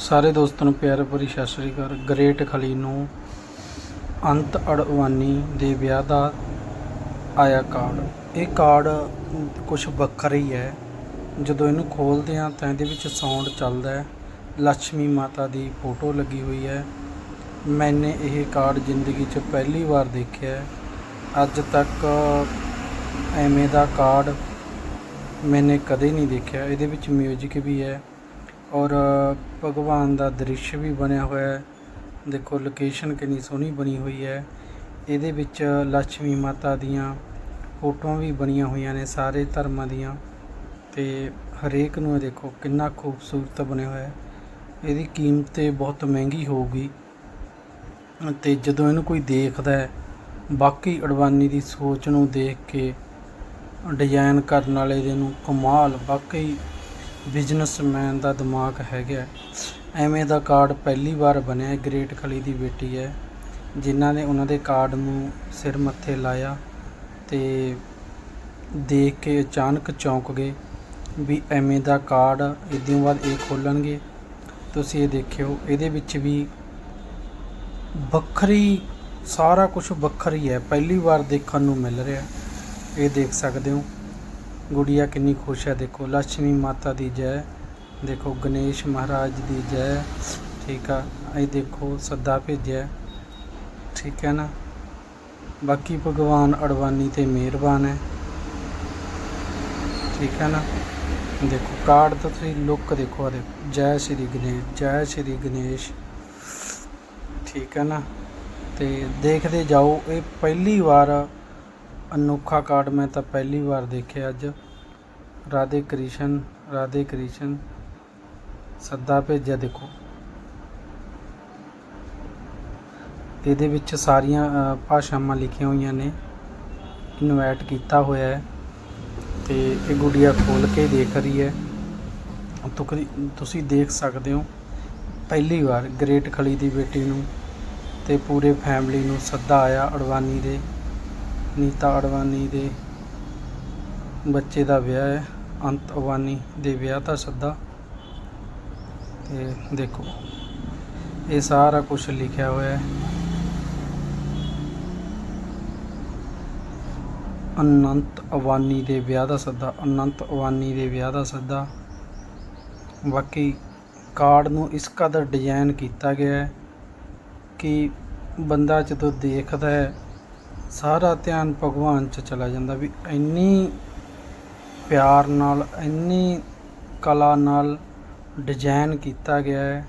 ਸਾਰੇ ਦੋਸਤਾਂ ਨੂੰ ਪਿਆਰ ਭਰੀ ਸਤਿ ਸ੍ਰੀ ਅਕਾਲ। ਗ੍ਰੇਟ ਖਲੀ ਨੂੰ ਅੰਤ ਅਡਵਾਨੀ ਦੇ ਵਿਆਹ ਦਾ ਆਇਆ ਕਾਰਡ। ਇਹ ਕਾਰਡ ਕੁਝ ਵੱਖਰਾ ਹੀ ਹੈ। ਜਦੋਂ ਇਹਨੂੰ ਖੋਲ੍ਹਦੇ ਹਾਂ ਤਾਂ ਇਹਦੇ ਵਿੱਚ ਸਾਊਂਡ ਚੱਲਦਾ ਹੈ। ਲక్ష్ਮੀ ਮਾਤਾ ਦੀ ਫੋਟੋ ਲੱਗੀ ਹੋਈ ਹੈ। ਮੈਨੇ ਇਹ ਕਾਰਡ ਜ਼ਿੰਦਗੀ 'ਚ ਪਹਿਲੀ ਵਾਰ ਦੇਖਿਆ ਹੈ। ਅੱਜ ਤੱਕ ਐਵੇਂ ਦਾ ਕਾਰਡ ਮੈਨੇ ਕਦੇ ਨਹੀਂ ਦੇਖਿਆ। ਇਹਦੇ ਵਿੱਚ ਮਿਊਜ਼ਿਕ ਵੀ ਹੈ। ਔਰ ਭਗਵਾਨ ਦਾ ਦ੍ਰਿਸ਼ ਵੀ ਬਣਿਆ ਹੋਇਆ ਦੇਖੋ ਲੋਕੇਸ਼ਨ ਕਿੰਨੀ ਸੋਹਣੀ ਬਣੀ ਹੋਈ ਹੈ। ਇਹਦੇ ਵਿੱਚ ਲక్ష్ਮੀ ਮਾਤਾ ਦੀਆਂ ਫੋਟੋਆਂ ਵੀ ਬਣੀਆਂ ਹੋਈਆਂ ਨੇ ਸਾਰੇ ਧਰਮਾਂ ਦੀਆਂ। ਤੇ ਹਰੇਕ ਨੂੰ ਇਹ ਦੇਖੋ, ਕਿੰਨਾ ਖੂਬਸੂਰਤ ਬਣਿਆ ਹੋਇਆ ਇਹਦੀ ਕੀਮਤ ਤੇ ਬਹੁਤ ਮਹਿੰਗੀ ਹੋਊਗੀ। ਤੇ ਜਦੋਂ ਇਹਨੂੰ ਕੋਈ ਦੇਖਦਾ ਹੈ, ਬਾਕੀ ਅਡਵਾਨੀ ਦੀ ਸੋਚ ਨੂੰ ਦੇਖ ਕੇ ਡਿਜ਼ਾਈਨ ਕਰਨ ਵਾਲੇ ਦੇ ਨੂੰ ਕਮਾਲ, ਵਾਕਈ ਬਿਜ਼ਨਸਮੈਨ ਦਾ ਦਿਮਾਗ ਹੈਗਾ ਐਵੇਂ ਦਾ ਕਾਰਡ ਪਹਿਲੀ ਵਾਰ ਬਣਿਆ ਗ੍ਰੇਟ ਖਲੀ ਦੀ ਬੇਟੀ ਹੈ। ਜਿਨ੍ਹਾਂ ਨੇ ਉਹਨਾਂ ਦੇ ਕਾਰਡ ਨੂੰ ਸਿਰ ਮੱਥੇ ਲਾਇਆ ਤੇ ਦੇਖ ਕੇ ਅਚਾਨਕ ਚੌਂਕ ਗਏ ਵੀ ਐਵੇਂ ਦਾ ਕਾਰਡ ਇਦੋਂ ਬਾਅਦ ਇਹ ਖੋਲਣਗੇ। ਤੁਸੀਂ ਇਹ ਦੇਖਿਓ, ਇਹਦੇ ਵਿੱਚ ਵੀ ਵੱਖਰੀ, ਸਾਰਾ ਕੁਝ ਵੱਖਰੀ ਹੈ। ਪਹਿਲੀ ਵਾਰ ਦੇਖਣ ਨੂੰ ਮਿਲ ਰਿਹਾ। ਇਹ ਦੇਖ ਸਕਦੇ ਹੋ। ਗੁੜੀਆ ਕਿੰਨੀ ਖੁਸ਼ ਹੈ, ਦੇਖੋ। ਲక్ష్ਮੀ ਮਾਤਾ ਦੀ ਜੈ। ਦੇਖੋ, ਗਣੇਸ਼ ਮਹਾਰਾਜ ਦੀ ਜੈ। ਠੀਕ ਆ। ਇਹ ਦੇਖੋ, ਸੱਦਾ ਭੇਜਿਆ। ਠੀਕ ਹੈ ਨਾ? ਬਾਕੀ ਭਗਵਾਨ ਅਡਵਾਨੀ ਤੇ ਮਿਹਰਬਾਨ ਹੈ। ਠੀਕ ਹੈ ਨਾ? ਦੇਖੋ, ਕਾਰਡ ਤਾਂ ਤੁਸੀਂ ਲੁੱਕ ਦੇਖੋ, ਆ ਦੇਖੋ। ਜੈ ਸ਼੍ਰੀ ਗਣੇਸ਼, ਜੈ ਸ਼੍ਰੀ ਗਣੇਸ਼। ਠੀਕ ਹੈ ਨਾ? ਤੇ ਦੇਖਦੇ ਜਾਓ, ਇਹ ਪਹਿਲੀ ਵਾਰ ਅਨੋਖਾ ਕਾਰਡ ਮੈਂ ਤਾਂ ਪਹਿਲੀ ਵਾਰ ਦੇਖਿਆ ਅੱਜ। ਰਾਧੇ ਕ੍ਰਿਸ਼ਨ ਰਾਧੇ ਕ੍ਰਿਸ਼ਨ, ਸੱਦਾ ਭੇਜਿਆ ਦੇਖੋ। ਇਹਦੇ ਵਿੱਚ ਸਾਰੀਆਂ ਭਾਸ਼ਾਵਾਂ ਲਿਖੀਆਂ ਹੋਈਆਂ ਨੇ। ਇਨਵਾਈਟ ਕੀਤਾ ਹੋਇਆ ਹੈ। ਤੇ ਇਹ ਗੁੜੀਆ ਖੋਲ ਕੇ ਦੇਖ ਰਹੀ ਹੈ। ਤੁਕ- ਤੁਸੀਂ ਦੇਖ ਸਕਦੇ ਹੋ, ਪਹਿਲੀ ਵਾਰ ਗ੍ਰੇਟ ਖਲੀ ਦੀ ਬੇਟੀ ਨੂੰ ਤੇ ਪੂਰੇ ਫੈਮਿਲੀ ਨੂੰ ਸੱਦਾ ਆਇਆ ਅਡਵਾਨੀ ਦੇ। ਨੀਤਾ ਅਡਵਾਨੀ ਦੇ ਬੱਚੇ ਦਾ ਵਿਆਹ ਹੈ। ਅੰਤ ਅਡਵਾਨੀ ਦੇ ਵਿਆਹ ਦਾ ਸੱਦਾ। ਤੇ ਦੇਖੋ, ਇਹ ਸਾਰਾ ਕੁਝ ਲਿਖਿਆ ਹੋਇਆ ਹੈ। ਅਨੰਤ ਅਵਾਨੀ ਦੇ ਵਿਆਹ ਦਾ ਸੱਦਾ। ਅਨੰਤ ਅਵਾਨੀ ਦੇ ਵਿਆਹ ਦਾ ਸੱਦਾ। ਬਾਕੀ ਕਾਰਡ ਨੂੰ ਇਸ ਕਦਰ ਡਿਜ਼ਾਈਨ ਕੀਤਾ ਗਿਆ ਹੈ ਕਿ ਬੰਦਾ ਜਦੋਂ ਦੇਖਦਾ ਹੈ ਸਾਰਾ ਧਿਆਨ ਭਗਵਾਨ 'ਚ ਚਲਾ ਜਾਂਦਾ ਵੀ ਇੰਨੀ ਪਿਆਰ ਨਾਲ, ਇੰਨੀ ਕਲਾ ਨਾਲ ਡਿਜ਼ਾਈਨ ਕੀਤਾ ਗਿਆ ਹੈ।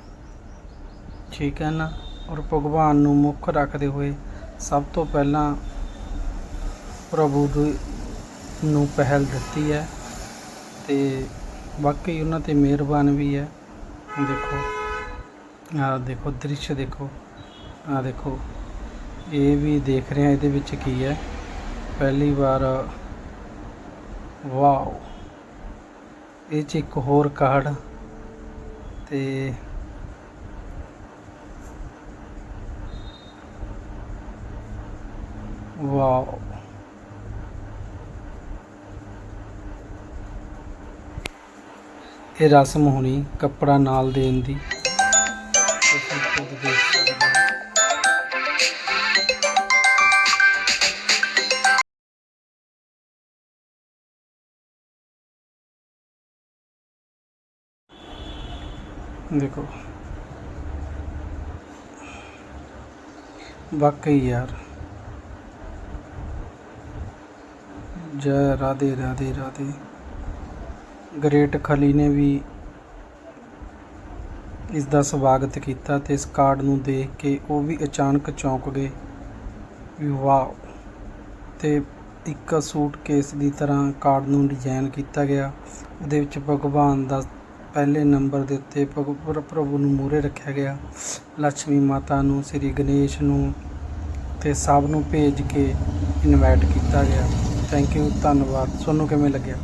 ਠੀਕ ਹੈ ਨਾ? ਔਰ ਭਗਵਾਨ ਨੂੰ ਮੁੱਖ ਰੱਖਦੇ ਹੋਏ ਸਭ ਤੋਂ ਪਹਿਲਾਂ ਪ੍ਰਭੂ ਦੀ ਨੂੰ ਪਹਿਲ ਦਿੱਤੀ ਹੈ ਤੇ ਬਾਕੀ ਉਹਨਾਂ ਤੇ ਮਿਹਰਬਾਨ ਵੀ ਹੈ। ਦੇਖੋ, ਆਹ ਦੇਖੋ, ਦ੍ਰਿਸ਼ ਦੇਖੋ, ਆਹ ਦੇਖੋ। ਇਹ ਵੀ ਦੇਖ ਰਹੇ ਆ ਇਹਦੇ ਵਿੱਚ ਕੀ ਹੈ। ਪਹਿਲੀ ਵਾਰ, ਵਾਓ। ਇਹ ਚ ਇੱਕ ਹੋਰ ਕਾਰਡ ਤੇ ਵਾਓ। ਇਹ ਰਸਮ ਹੋਣੀ ਕੱਪੜਾ ਨਾਲ ਦੇਣ ਦੀ। ਤੁਸੀਂ ਖੁਦ ਦੇਖ ਸਕਦੇ ਹੋ। ਦੇਖੋ। ਵਾਕਈ ਯਾਰ। ਜੈ ਰਾਧੇ ਰਾਧੇ ਰਾਧੇ। ਗ੍ਰੇਟ ਖਲੀ ਨੇ ਵੀ ਇਸ ਦਾ ਸਵਾਗਤ ਕੀਤਾ ਤੇ ਇਸ ਕਾਰਡ ਨੂੰ ਦੇਖ ਕੇ ਉਹ ਵੀ ਅਚਾਨਕ ਚੌਂਕ ਗਏ ਵੀ ਵਾਓ। ਤੇ ਇੱਕ ਸੂਟ ਕੇਸ ਦੀ ਤਰ੍ਹਾਂ ਕਾਰਡ ਨੂੰ ਡਿਜ਼ਾਈਨ ਕੀਤਾ ਗਿਆ। ਉਹਦੇ ਵਿੱਚ ਭਗਵਾਨ ਦਾ ਪਹਿਲੇ ਨੰਬਰ ਦੇ ਉੱਤੇ ਭਗ- ਪ੍ਰ- ਪ੍ਰਭੂ ਨੂੰ ਮੂਹਰੇ ਰੱਖਿਆ ਗਿਆ। ਲక్ష్ਮੀ ਮਾਤਾ ਨੂੰ, ਸ੍ਰੀ ਗਣੇਸ਼ ਨੂੰ ਤੇ ਸਭ ਨੂੰ ਭੇਜ ਕੇ ਇਨਵਾਈਟ ਕੀਤਾ ਗਿਆ। ਥੈਂਕ ਯੂ ਧੰਨਵਾਦ। ਤੁਹਾਨੂੰ ਕਿਵੇਂ ਲੱਗਿਆ?